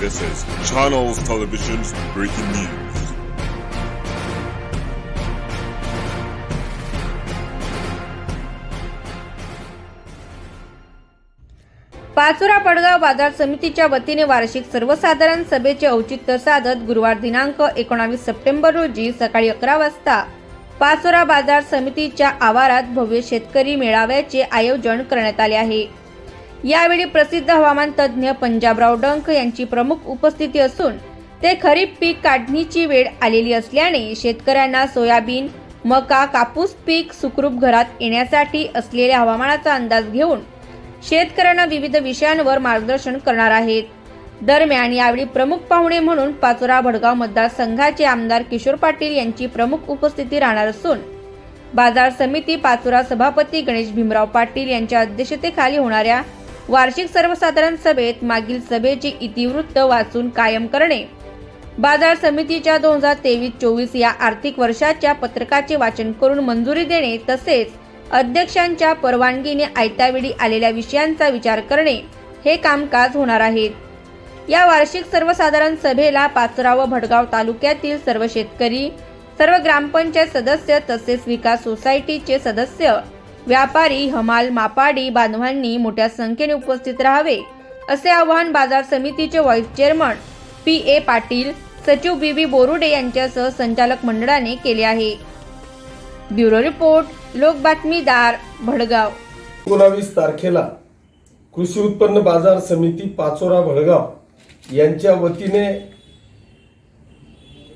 This is Channels Television's breaking news. Pachora पडगाव बाजार समितीच्या वतीने वार्षिक सर्वसाधारण सभेचे औचित्य साधत गुरुवार दिनांक एकोणावीस सप्टेंबर रोजी सकाळी अकरा वाजता पाचोरा बाजार समितीच्या आवारात भव्य शेतकरी मेळाव्याचे आयोजन करण्यात आले आहे यावेळी प्रसिद्ध हवामान तज्ज्ञ पंजाबराव डंक यांची प्रमुख उपस्थिती असून ते खरीप पीक काढणीची वेळ आलेली असल्याने शेतकऱ्यांना सोयाबीन मका कापूस पीक सुखरूप घरात येण्यासाठी असलेल्या हवामानाचा अंदाज घेऊन शेतकऱ्यांना विविध विषयांवर मार्गदर्शन करणार आहेत. दरम्यान यावेळी प्रमुख पाहुणे म्हणून पाचोरा भडगाव मतदारसंघाचे आमदार किशोर पाटील यांची प्रमुख उपस्थिती राहणार असून बाजार समिती पाचोरा सभापती गणेश भीमराव पाटील यांच्या अध्यक्षतेखाली होणाऱ्या वार्षिक सर्वसाधारण सभेत मागील सभेचे इतिवृत्त वाचून कायम करणे. बाजार समितीच्या दोन हजार तेवीस चोवीस या आर्थिक वर्षाच्या पत्रकाचे वाचन करून मंजुरी देणे तसेच अध्यक्षांच्या परवानगीने आयत्यावेळी आलेल्या विषयांचा विचार करणे हे कामकाज होणार आहे. या वार्षिक सर्वसाधारण सभेला पाचराव व भडगाव तालुक्यातील सर्व शेतकरी सर्व ग्रामपंचायत सदस्य तसेच विकास सोसायटीचे सदस्य व्यापारी हमाल मापाडी बांधवांनी मोठ्या संख्येने उपस्थित राहावे असे आवाहन बाजार समितीचे vice chairman P A Patil सचिव बी बी बोरुडे यांच्यासह संचालक मंडळाने केले आहे. ब्युरो रिपोर्ट लोक बातमीदार भडगाव. एकोणावीस तारखेला कृषी उत्पन्न बाजार समिती पाचोरा भडगाव यांच्या वतीने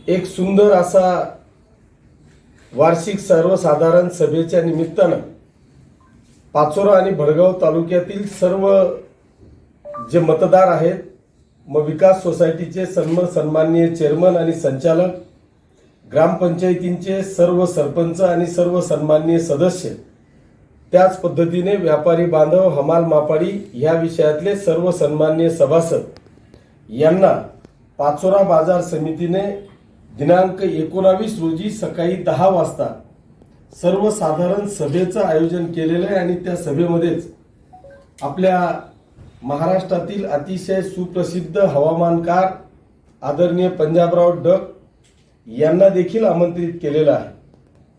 एक सुंदर असा वार्षिक सर्वसाधारण सभेच्या निमित्तानं पाचोरा आणि भडगाव तालुक्यातील सर्व जे मतदार आहेत मग विकास सोसायटीचे सन्म सन्माननीय चेअरमन आणि संचालक ग्रामपंचायतींचे सर्व सरपंच आणि सर्व सन्माननीय सदस्य त्याच पद्धतीने व्यापारी बांधव हमाल मापाडी ह्या विषयातले सर्व सन्माननीय सभासद यांना पाचोरा बाजार समितीने दिनांक एकोणावीस रोजी सकाळी दहा वाजता सर्वसाधारण सभेचं आयोजन केलेलं आहे आणि त्या सभेमध्येच आपल्या महाराष्ट्रातील अतिशय सुप्रसिद्ध हवामानकार आदरणीय पंजाबराव डक यांना देखील आमंत्रित केलेलं आहे.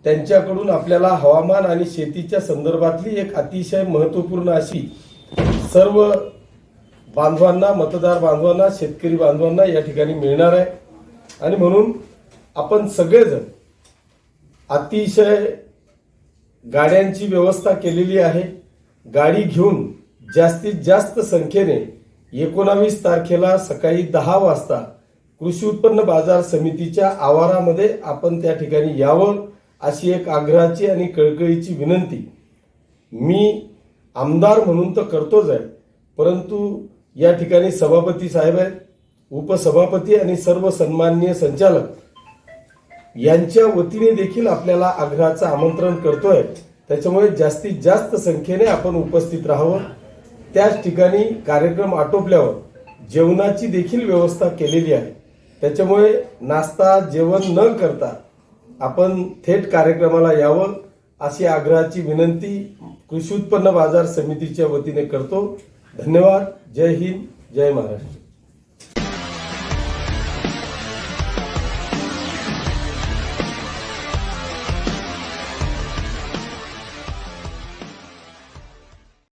त्यांच्याकडून आपल्याला हवामान आणि शेतीच्या संदर्भातली एक अतिशय महत्त्वपूर्ण अशी सर्व बांधवांना मतदार बांधवांना शेतकरी बांधवांना या ठिकाणी मिळणार आहे. आणि म्हणून आपण सगळेजण अतिशय गाड्यांची व्यवस्था केलेली आहे. गाडी घेऊन जास्तीत जास्त संख्येने एकोणावीस तारखेला सकाळी दहा वाजता कृषी उत्पन्न बाजार समितीच्या आवारामध्ये आपण त्या ठिकाणी यावं अशी एक आग्रहाची आणि कळकळीची विनंती मी आमदार म्हणून तर करतोच आहे. परंतु या ठिकाणी सभापती साहेब आहेत उपसभापती आणि सर्व सन्माननीय संचालक यांच्या वतीने देखील आपल्याला आग्रहाचं आमंत्रण करतोय. त्याच्यामुळे जास्तीत जास्त संख्येने आपण उपस्थित राहावं. त्याच ठिकाणी कार्यक्रम आटोपल्यावर जेवणाची देखील व्यवस्था केलेली आहे. त्याच्यामुळे नाश्ता जेवण न करता आपण थेट कार्यक्रमाला यावं अशी आग्रहाची विनंती कृषी उत्पन्न बाजार समितीच्या वतीने करतो. धन्यवाद. जय हिंद. जय महाराष्ट्र.